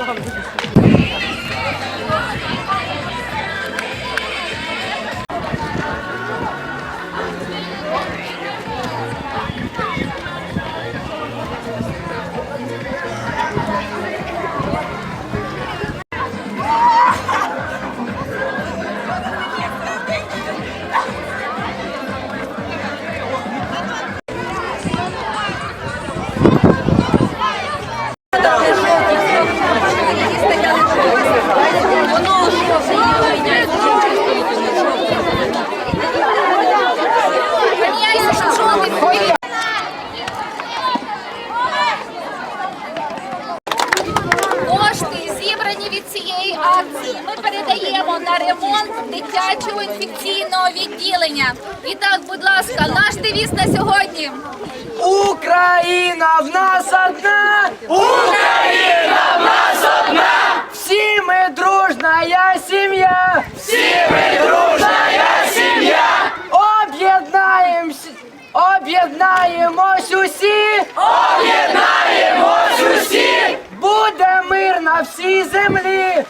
좋아합니다. Акції, ми передаємо на ремонт дитячого інфекційного відділення. І так, будь ласка, наш девіз на сьогодні. Україна в нас одна! Україна в нас одна! Всі ми дружна сім'я! Всі ми всій землі.